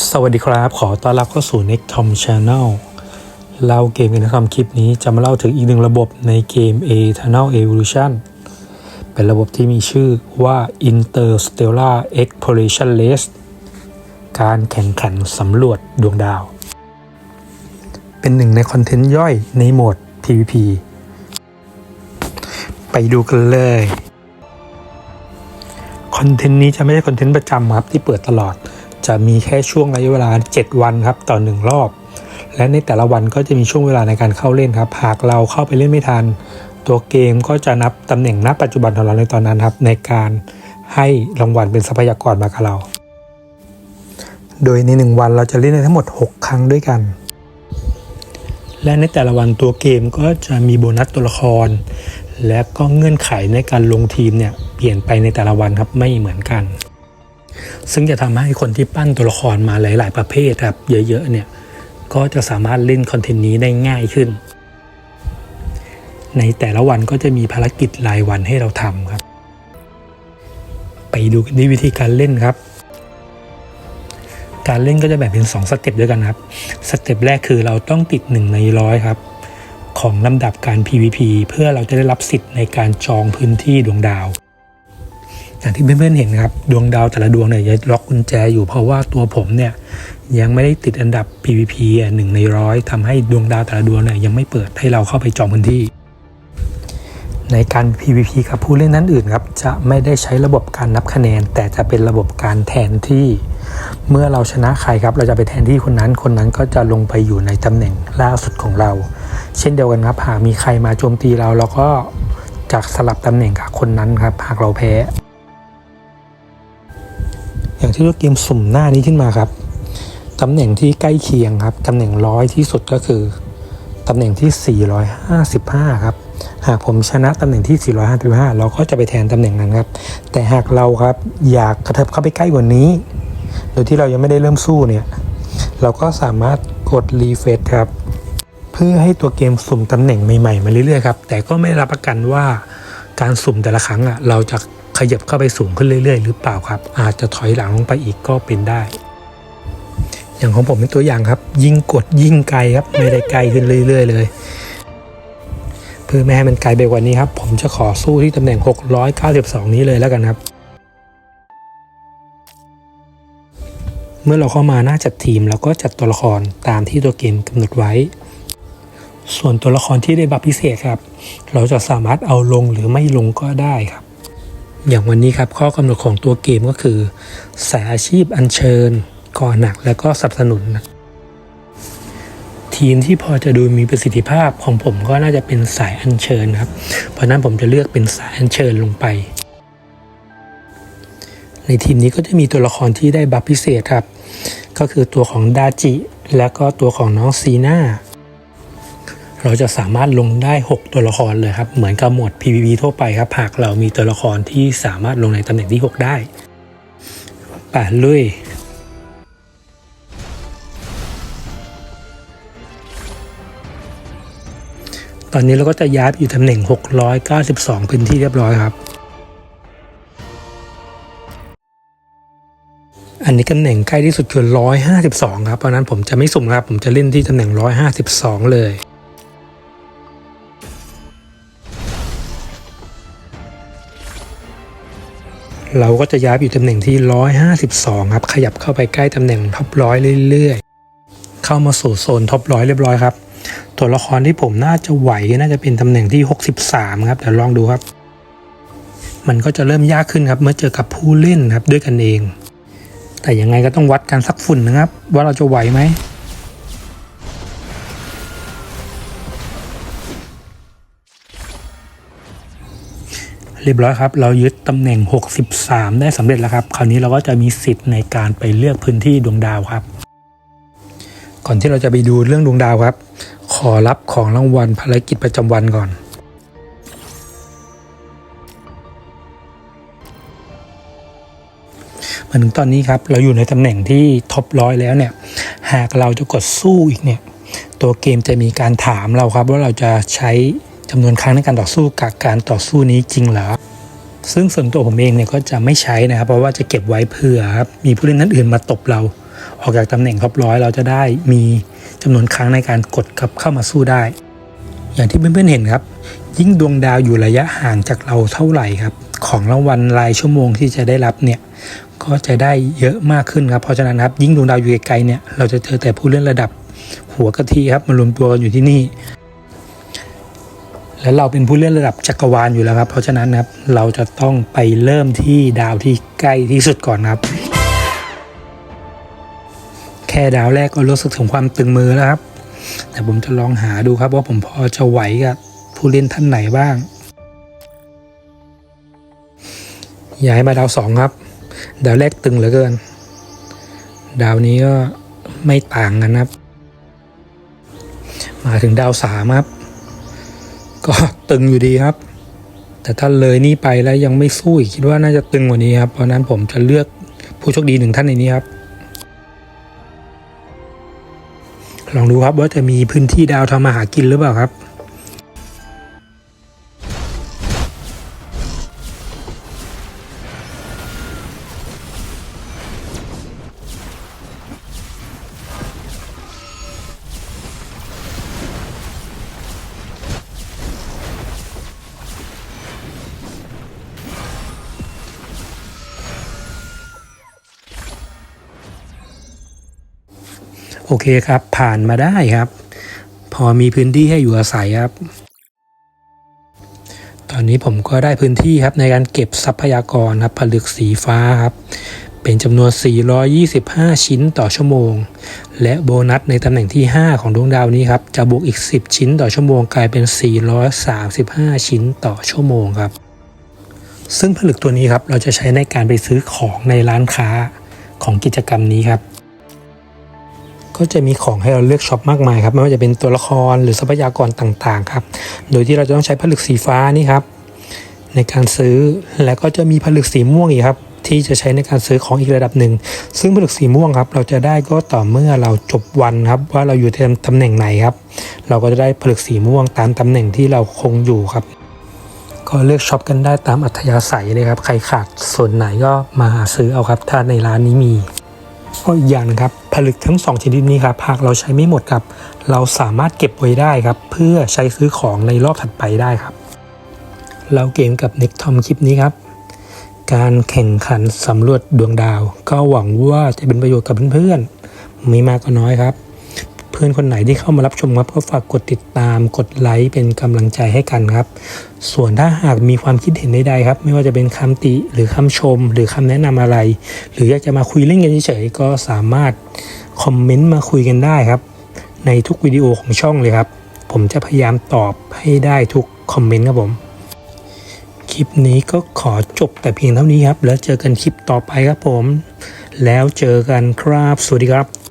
สวัสดีครับ ขอต้อนรับเข้าสู่ Next Tom Channel เล่าเกมกันนะครับคลิปนี้จะมาเล่าถึงอีกหนึ่งระบบในเกม Eternal Evolution เป็นระบบที่มีชื่อว่า Interstellar Exploration Race การแข่งขันสำรวจดวงดาว เป็นหนึ่งในคอนเทนต์ย่อยในโหมด PVP ไปดูกันเลยคอนเทนต์นี้จะไม่ใช่คอนเทนต์ประจำครับที่เปิดตลอด จะมีแค่ช่วงระยะเวลา 7 วันครับต่อหนึ่งรอบ และในแต่ละวันก็จะมีช่วงเวลาในการเข้าเล่นครับ หากเราเข้าไปเล่นไม่ทัน ตัวเกมก็จะนับตำแหน่งณปัจจุบันของเราในตอนนั้นครับในการให้รางวัลเป็นทรัพยากรมากับเรา โดยในหนึ่งวันเราจะเล่นได้ทั้งหมด 6 ครั้งด้วยกัน และในแต่ละวันตัวเกมก็จะมีโบนัสตัวละคร และก็เงื่อนไขในการลงทีมเนี่ยเปลี่ยนไปในแต่ละวันครับไม่เหมือนกัน ซึ่งจะทำให้คนที่ปั้นตัวละครมาหลาย ๆ ประเภทครับเยอะ ๆ เนี่ย ก็จะสามารถเล่นคอนเทนต์นี้ได้ง่ายขึ้น ในแต่ละวันก็จะมีภารกิจรายวันให้เราทำครับ ไปดูกันที่วิธีการเล่นครับการเล่นก็จะแบ่งเป็น2สเต็ปด้วยกันครับ สเต็ปแรกคือเราต้องติด 1 ในร้อยครับ ของลำดับการ PVP เพื่อเราจะได้รับสิทธิ์ในการจองพื้นที่ดวงดาว อย่างที่เพื่อนๆเห็นครับ ดวงดาวแต่ละดวงเนี่ยจะล็อกกุญแจอยู่เพราะว่าตัวผมเนี่ยยังไม่ได้ติดอันดับ PVP อะหนึ่งในร้อยทำให้ดวงดาวแต่ละดวงเนี่ยยังไม่เปิดให้เราเข้าไปจองพื้นที่ ในการ PVP กับผู้เล่นนั้นอื่นครับจะไม่ได้ใช้ระบบการนับคะแนน แต่จะเป็นระบบการแทนที่ เมื่อเราชนะใครครับ เราจะไปแทนที่คนนั้นคนนั้นก็จะลงไปอยู่ในตำแหน่งล่าสุดของเรา เช่นเดียวกันครับหากมีใครมาโจมตีเราเราก็จะสลับตำแหน่งกับคนนั้นครับหากเราแพ้ อย่างที่ตัวเกมสุ่มหน้านี้ขึ้นมาครับตำแหน่งที่ใกล้เคียงครับตำแหน่งร้อยที่สุดก็คือตำแหน่งที่ 455 ครับ หากผมชนะตำแหน่งที่ 455 เราก็จะไปแทนตำแหน่งนั้นครับ แต่หากเราครับอยากกระเถิบเข้าไปใกล้กว่านี้ โดยที่เรายังไม่ได้เริ่มสู้เนี่ย เราก็สามารถกดรีเฟรชครับ เพื่อให้ตัวเกมสุ่มตำแหน่งใหม่ๆ มาเรื่อยๆครับ แต่ก็ไม่รับประกันว่าการสุ่มแต่ละครั้งอะเราจะ ยับเข้าไปสูงขึ้นเรื่อย ๆ หรือเปล่าครับ อาจจะถอยหลังลงไปอีกก็เป็นได้ อย่างของผมเป็นตัวอย่างครับ ยิ่งกดยิ่งไกลครับไม่ได้ไกลขึ้นเรื่อย ๆ เลย เพื่อไม่ให้มันไกลไปกว่านี้ครับ ผมจะขอสู้ที่ตำแหน่ง 692 นี้เลยแล้วกันครับเมื่อเราเข้ามาหน้าจัดทีมเราก็จัดตัวละครตามที่ตัวเกมกำหนดไว้ ส่วนตัวละครที่ได้บัฟพิเศษครับ เราจะสามารถเอาลงหรือไม่ลงก็ได้ครับ อย่างวันนี้ครับข้อกำหนดของตัวเกมก็คือ สายอาชีพอัญเชิญ ก่อหนักและก็สนับสนุน ทีมที่พอจะดูมีประสิทธิภาพของผมก็น่าจะเป็นสายอัญเชิญครับ เพราะนั้นผมจะเลือกเป็นสายอัญเชิญลงไป ในทีมนี้ก็จะมีตัวละครที่ได้บัฟพิเศษครับ ก็คือตัวของดาจิ และก็ตัวของน้องซีน่า เราจะสามารถลงได้ 6 ตัวละครเลยครับ เหมือนกับหมด PVP ทั่วไปครับ หากเรามีตัวละครที่สามารถลงในตำแหน่งที่ 6 ได้ป่าลุยตอนนี้เราก็จะย้ายไปอยู่ตำแหน่ง 692 พื้นที่เรียบร้อยครับ อันนี้ตำแหน่งใกล้ที่สุดคือ 152 ครับ เพราะฉะนั้นผมจะไม่สุ่มครับ ผมจะเล่นที่ตำแหน่ง 152 เลย เราก็จะย้ายอยู่ตำแหน่งที่ 152 ครับ ขยับเข้าไปใกล้ตำแหน่งท็อปร้อยเรื่อยๆ เข้ามาสู่โซนท็อปร้อยเรียบร้อยครับ ตัวละครที่ผมน่าจะไหวน่าจะเป็นตำแหน่งที่ 63 ครับเดี๋ยวลองดูครับ มันก็จะเริ่มยากขึ้นครับ เมื่อเจอกับผู้เล่นครับด้วยกันเอง แต่ยังไงก็ต้องวัดกันสักฝุ่นนะครับ ว่าเราจะไหวไหม เรียบร้อยครับ เรายึดตำแหน่ง 63 ได้สำเร็จแล้วครับ คราวนี้เราก็จะมีสิทธิ์ในการไปเลือกพื้นที่ดวงดาวครับ ก่อนที่เราจะไปดูเรื่องดวงดาวครับ ขอรับของรางวัลภารกิจประจำวันก่อนมาถึงตอนนี้ครับ เราอยู่ในตำแหน่งที่ท็อปร้อยแล้วเนี่ย หากเราจะกดสู้อีกเนี่ย ตัวเกมจะมีการถามเราครับว่าเราจะใช้ จำนวนครั้งในการต่อสู้กับการต่อสู้นี้จริงเหรอซึ่งส่วนตัวผมเองเนี่ยก็จะไม่ใช้นะครับ เพราะว่าจะเก็บไว้เผื่อครับมีผู้เล่นนั้นอื่นมาตบเรา ออกจากตำแหน่งท็อปร้อยเราจะได้มีจำนวนครั้งในการกดกลับเข้ามาสู้ได้ อย่างที่เพื่อนๆเห็นครับ ยิ่งดวงดาวอยู่ระยะห่างจากเราเท่าไหร่ครับ ของรางวัลรายชั่วโมงที่จะได้รับเนี่ยก็จะได้เยอะมากขึ้นครับเพราะฉะนั้นครับยิ่งดวงดาวอยู่ไกลๆเนี่ยเราจะเจอแต่ผู้เล่นระดับ หัวกะทิครับมารวมตัวกันอยู่ที่นี่ และเราเป็นผู้เล่นระดับจักรวาลอยู่แล้วครับ เพราะฉะนั้นนะครับเราจะต้องไปเริ่มที่ดาวที่ใกล้ที่สุดก่อนครับ แค่ดาวแรกก็รู้สึกถึงความตึงมือแล้วครับ แต่ผมจะลองหาดูครับว่าผมพอจะไหวกับผู้เล่นท่านไหนบ้างย้ายมาดาวสองครับ ดาวแรกตึงเหลือเกิน ดาวนี้ก็ไม่ต่างกันครับ มาถึงดาวสามครับ ก็ตึงอยู่ดีครับ แต่ถ้าเลยนี่ไปแล้วยังไม่สู้อีกคิดว่าน่าจะตึงกว่านี้ครับ เพราะนั้นผมจะเลือกผู้โชคดีหนึ่งท่านในนี้ครับ ลองดูครับว่าจะมีพื้นที่ดาวทำมาหากินหรือเปล่าครับ โอเคครับ ผ่านมาได้ครับ พอมีพื้นที่ให้อยู่อาศัยครับ ตอนนี้ผมก็ได้พื้นที่ครับในการเก็บทรัพยากรครับผลึกสีฟ้าครับ เป็นจำนวน 425 ชิ้นต่อชั่วโมง และโบนัสในตำแหน่งที่ 5 ของดวงดาวนี้ครับจะบวกอีก 10 ชิ้นต่อชั่วโมงกลายเป็น 435 ชิ้นต่อชั่วโมงครับซึ่งผลึกตัวนี้ครับเราจะใช้ในการไปซื้อของในร้านค้าของกิจกรรมนี้ครับ ก็จะมีของให้เราเลือกช็อปมากมายครับไม่ว่าจะเป็นตัวละครหรือทรัพยากรต่างๆครับโดยที่เราจะต้องใช้ผลึกสีฟ้านี่ครับในการซื้อแล้วก็จะมีผลึกสีม่วงอีกครับที่จะใช้ในการซื้อของอีกระดับหนึ่ง ซึ่งผลึกสีม่วงครับ เราจะได้ก็ต่อเมื่อเราจบวันครับ ว่าเราอยู่ในตำแหน่งไหนครับ เราก็จะได้ผลึกสีม่วงตามตำแหน่งที่เราคงอยู่ครับ ก็เลือกช็อปกันได้ตามอัธยาศัยเลยครับ ใครขาดส่วนไหนก็มาหาซื้อเอาครับ ถ้าในร้านนี้มีก็อีกอย่างหนึงครับ ผลึกทั้งสองชนิดนี้ครับหากเราใช้ไม่หมดครับ เราสามารถเก็บไว้ได้ครับ เพื่อใช้ซื้อของในรอบถัดไปได้ครับ เราเกมกับเน็กทอมคลิปนี้ครับ การแข่งขันสำรวจดวงดาว ก็หวังว่าจะเป็นประโยชน์กับเพื่อนๆไม่มากก็น้อยครับ พื่อนคนไหนที่เข้ามารับชมครับก็ฝากกดติดตามกดไลค์เป็นกำลังใจให้กันครับ ส่วนถ้าหากมีความคิดเห็นใดๆครับ ไม่ว่าจะเป็นคำติหรือคำชม หรือคำแนะนำอะไร หรืออยากจะมาคุยเล่นกันเฉยๆก็สามารถคอมเมนต์มาคุยกันได้ครับ ในทุกวิดีโอของช่องเลยครับ ผมจะพยายามตอบให้ได้ทุกคอมเมนต์ครับผมคลิปนี้ก็ขอจบแต่เพียงเท่านี้ครับ แล้วเจอกันคลิปต่อไปครับผม แล้วเจอกันครับ สวัสดีครับ